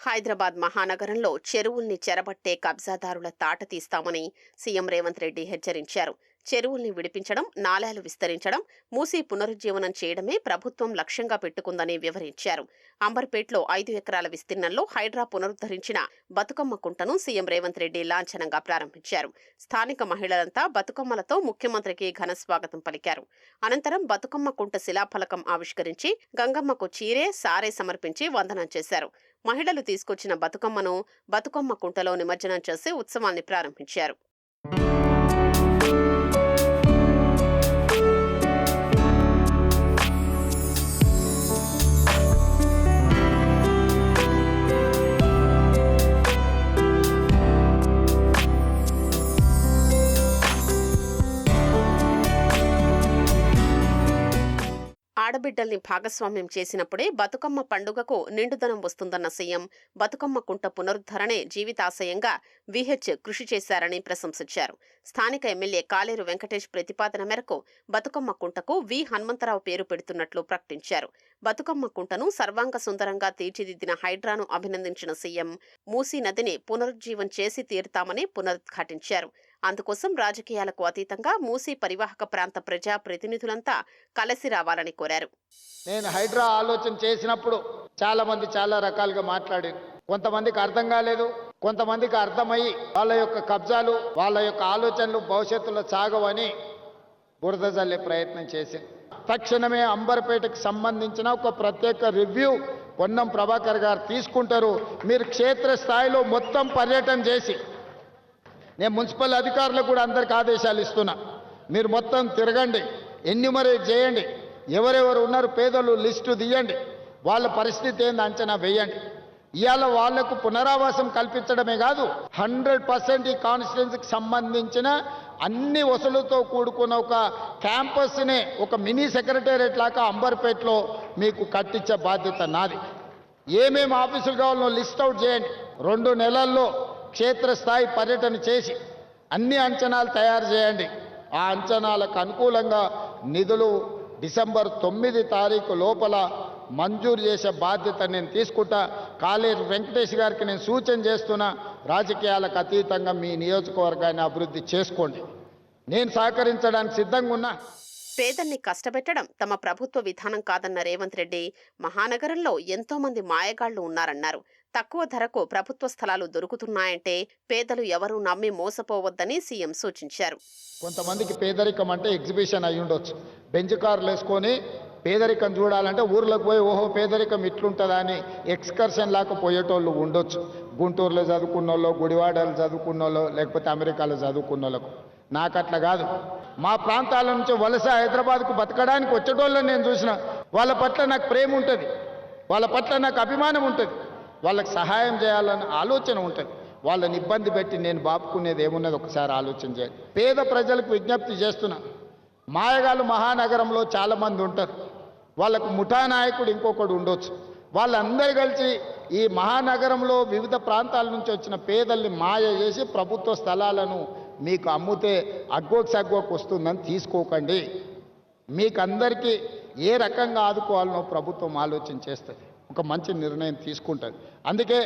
హైదరాబాద్ మహానగరంలో చెరువుల్ని చెరబట్టే కబ్జాదారుల తాట తీస్తామని సీఎం రేవంత్ రెడ్డి హెచ్చరించారు. చెరువుల్ని విడిపించడం నాలాలు విస్తరించడం మూసి పునరుజ్జీవనం చేయడమే ప్రభుత్వం లక్ష్యంగా పెట్టుకుందని వివరించారు. అంబర్పేట్లో ఐదు ఎకరాల విస్తీర్ణంలో హైడ్రా పునరుద్ధరించిన బతుకమ్మ కుంటను సీఎం రేవంత్ రెడ్డి లాంఛనంగా ప్రారంభించారు. స్థానిక మహిళలంతా బతుకమ్మలతో ముఖ్యమంత్రికి ఘన స్వాగతం పలికారు. అనంతరం బతుకమ్మ కుంట శిలాఫలకం ఆవిష్కరించి గంగమ్మకు చీరే సారే సమర్పించి వందనం చేశారు. మహిళలు తీసుకొచ్చిన బతుకమ్మను బతుకమ్మ కుంటలో నిమజ్జనం చేసి ఉత్సవాన్ని ప్రారంభించారు. ఆడబిడ్డల్ని భాగస్వామ్యం చేసినప్పుడే బతుకమ్మ పండుగకు నిండుదనం వస్తుందన్న సీఎం బతుకమ్మ కుంట పునరుద్ధరణే జీవితాశయంగా విహెచ్ కృషి చేశారని ప్రశంసించారు. స్థానిక ఎమ్మెల్యే కాలేరు వెంకటేష్ ప్రతిపాదన మేరకు బతుకమ్మ కుంటకు వి. హనుమంతరావు పేరు పెడుతున్నట్లు ప్రకటించారు. బతుకమ్మ కుంటను సర్వాంగ సుందరంగా తీర్చిదిద్దిన హైడ్రాను అభినందించిన సీఎం మూసీ నదిని పునరుజ్జీవం చేసి తీరుతామని పునరుద్ఘాటించారు. అందుకోసం రాజకీయాలకు అతీతంగా మూసీ పరివాహక ప్రాంత ప్రజా ప్రతినిధులంతా కలిసి రావాలని కోరారు. నేను హైడ్రా ఆలోచన చేసినప్పుడు చాలా మంది చాలా రకాలుగా మాట్లాడారు. కొంతమందికి అర్థం కాలేదు కొంతమందికి అర్థమయ్యి వాళ్ళ యొక్క కబ్జాలు వాళ్ళ యొక్క ఆలోచనలు భవిష్యత్తులో సాగవని బురద జల్లే ప్రయత్నం చేసింది తక్షణమే అంబర్పేటకు సంబంధించిన ఒక ప్రత్యేక రివ్యూ పొన్నం ప్రభాకర్ గారు తీసుకుంటారు. మీరు క్షేత్రస్థాయిలో మొత్తం పర్యటన చేసి నేను మున్సిపల్ అధికారులకు కూడా అందరికి ఆదేశాలు ఇస్తున్నా. మీరు మొత్తం తిరగండి. ఎన్యూమరేట్ చేయండి. ఎవరెవరు ఉన్నారు పేదలు లిస్టు తీయండి. వాళ్ళ పరిస్థితి ఏంది అంచనా వేయండి. ఇవాళ వాళ్ళకు పునరావాసం కల్పించడమే కాదు హండ్రెడ్ పర్సెంట్ ఈ కాన్స్టిట్యున్సీకి సంబంధించిన అన్ని వసూలుతో కూడుకున్న ఒక క్యాంపస్ని ఒక మినీ సెక్రటేరియట్ లాగా అంబర్పేటలో మీకు కట్టించే బాధ్యత నాది. ఏమేమి ఆఫీసులు కావాలో లిస్ట్ అవుట్ చేయండి. రెండు నెలల్లో క్షేత్రస్థాయి పర్యటన చేసి అన్ని అంచనాలు తయారు చేయండి. ఆ అంచనాలకు అనుకూలంగా నిధులు డిసెంబర్ తొమ్మిది తారీఖు లోపల మంజూరు చేసే బాధ్యత నేను తీసుకుంటా. కాలేరు వెంకటేష్ గారికి నేను సూచన చేస్తున్నా రాజకీయాలకు అతీతంగా మీ నియోజకవర్గాన్ని అభివృద్ధి చేసుకోండి. నేను సహకరించడానికి సిద్ధంగా ఉన్నా. పేదల్ని కష్టపెట్టడం తమ ప్రభుత్వ విధానం కాదన్న రేవంత్ రెడ్డి మహానగరంలో ఎంతో మంది మాయగాళ్ళు ఉన్నారన్నారు. తక్కువ ధరకు ప్రభుత్వ స్థలాలు దొరుకుతున్నాయంటే పేదలు ఎవరూ నమ్మి మోసపోవద్దని సీఎం సూచించారు. కొంతమందికి పేదరికం అంటే ఎగ్జిబిషన్ అయి ఉండొచ్చు. బెంచ్ కార్లు వేసుకొని పేదరికం చూడాలంటే ఊర్లోకి పోయి ఓహో పేదరికం ఇట్లుంటుందా అని ఎక్స్కర్షన్ లాగా పోయేటోళ్ళు ఉండొచ్చు. గుంటూరులో చదువుకున్న వాళ్ళు గుడివాడలో చదువుకున్న వాళ్ళు లేకపోతే అమెరికాలో చదువుకున్న వాళ్ళకు నాకు అట్లా కాదు. మా ప్రాంతాల నుంచి వలస హైదరాబాద్కు బతకడానికి వచ్చేటోళ్ళని నేను చూసిన వాళ్ళ పట్ల నాకు ప్రేమ ఉంటుంది వాళ్ళ పట్ల నాకు అభిమానం ఉంటుంది వాళ్ళకి సహాయం చేయాలన్న ఆలోచన ఉంటుంది. వాళ్ళని ఇబ్బంది పెట్టి నేను బాపుకునేది ఏమున్నది ఒకసారి ఆలోచన చేయాలి పేద ప్రజలకు విజ్ఞప్తి చేస్తున్నా. మాయగాళ్ళు మహానగరంలో చాలామంది ఉంటారు. వాళ్ళకు ముఠా నాయకుడు ఇంకొకడు ఉండొచ్చు. వాళ్ళందరూ కలిసి ఈ మహానగరంలో వివిధ ప్రాంతాల నుంచి వచ్చిన పేదల్ని మాయ చేసి ప్రభుత్వ స్థలాలను మీకు అమ్ముతే అగ్గోకి సగ్గోకి వస్తుందని తీసుకోకండి. మీకు అందరికీ ఏ రకంగా ఆదుకోవాలనో ప్రభుత్వం ఆలోచన చేస్తుంది. ఒక మంచి నిర్ణయం తీసుకుంటుంది అందుకే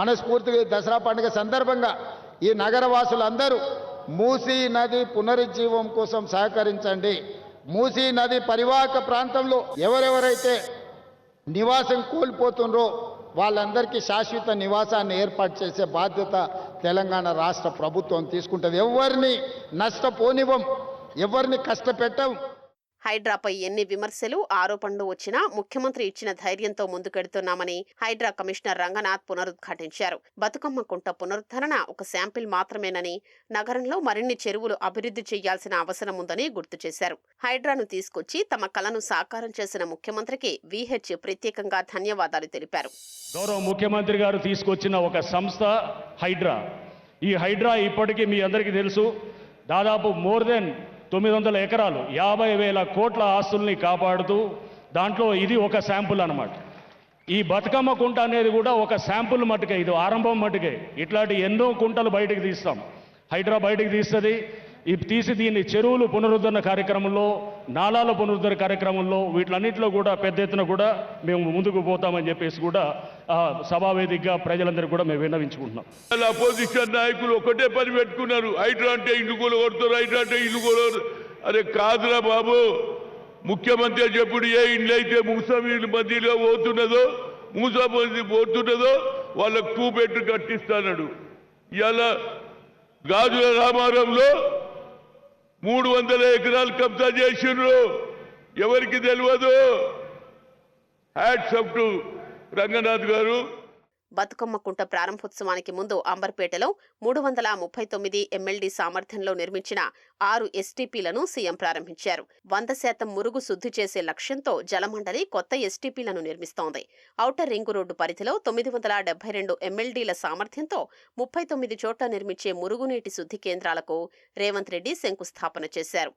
మనస్ఫూర్తిగా దసరా పండుగ సందర్భంగా ఈ నగరవాసులందరూ మూసీ నది పునరుజ్జీవం కోసం సహకరించండి. మూసీ నది పరివాహక ప్రాంతంలో ఎవరెవరైతే నివాసం కోల్పోతుండ్రో వాళ్ళందరికీ శాశ్వత నివాసాన్ని ఏర్పాటు చేసే బాధ్యత తెలంగాణ రాష్ట్ర ప్రభుత్వం తీసుకుంటుంది. ఎవరిని నష్టపోనివ్వం ఎవరిని కష్టపెట్టం హైడ్రాపై ఎన్ని విమర్శలు ఆరోపణలు వచ్చినా ముఖ్యమంత్రి ఇచ్చిన ధైర్యంతో ముందుకెడుతున్నామని హైడ్రా కమిషనర్ రంగనాథ్ పునరుద్ఘాటించారు. బతుకమ్మ కుంట పునరుద్ధరణ ఒక శాంపిల్ మాత్రమేనని నగరంలో మరిన్ని చెరువులు అభివృద్ధి చేయాల్సిన అవసరం ఉందని గుర్తు చేశారు. హైడ్రాను తీసుకొచ్చి తమ కలను సాకారం చేసిన ముఖ్యమంత్రికి విహెచ్ ప్రత్యేకంగా ధన్యవాదాలు తెలిపారు. గౌరవ ముఖ్యమంత్రి గారు తీసుకొచ్చిన ఒక సంస్థ హైడ్రా. ఈ హైడ్రా ఇప్పటికీ మీ అందరికీ తెలుసు. దాదాపు మోర్ దెన్ తొమ్మిది వందల ఎకరాలు యాభై వేల కోట్ల ఆస్తుల్ని కాపాడుతూ దాంట్లో ఇది ఒక శాంపుల్ అన్నమాట. ఈ బతుకమ్మ కుంట అనేది కూడా ఒక శాంపుల్ మటుకే ఇది ఆరంభం మటుకే ఇట్లాంటి ఎన్నో కుంటలు బయటికి తీస్తాం. హైడ్రా బయటికి తీస్తుంది తీసి దీన్ని చెరువులు పునరుద్ధరణ కార్యక్రమంలో నాళాల పునరుద్ధరణ కార్యక్రమంలో వీటిలన్నింటిలో కూడా పెద్ద ఎత్తున కూడా మేము ముందుకు పోతామని చెప్పేసి కూడా సభావేదికగా ప్రజలందరూ కూడా మేము విన్నవించుకుంటున్నాం. అపోజిషన్ నాయకులు ఒకటే పని పెట్టుకున్నారు. హైడ్రా అంటే ఇల్లు కూడా కొడతారు హైడ్రా అంటే ఇల్లు కూడా అరే కాదురా బాబు ముఖ్యమంత్రి చెప్పుడు ఏ ఇండ్లు అయితే మూసమీలు మధ్యలో పోతున్నదో మూసా పోతున్నదో వాళ్ళకు టూ బెడ్ కట్టిస్తాడు ఇలా గాజుల రామారంలో మూడు వందల ఎకరాలు కబ్జా చేసిండ్రు. ఎవరికి తెలియదు హ్యాట్స్ అప్ టు రంగనాథ్ గారు. బతుకమ్మ కుంట ప్రారంభోత్సవానికి ముందు అంబర్పేటలో మూడు వందల ముప్పై తొమ్మిది ఎమ్మెల్డీ సామర్థ్యంలో నిర్మించిన ఆరు ఎస్టీపీలను సీఎం ప్రారంభించారు. వంద శాతం మురుగు శుద్ధి చేసే లక్ష్యంతో జలమండలి కొత్త ఎస్టీపీలను నిర్మిస్తోంది. ఔటర్ రింగు రోడ్డు పరిధిలో తొమ్మిది వందల డెబ్బై రెండు ఎమ్మెల్డీల సామర్థ్యంతో ముప్పై తొమ్మిది చోట్ల నిర్మించే మురుగునీటి శుద్ధి కేంద్రాలకు రేవంత్ రెడ్డి శంకుస్థాపన చేశారు.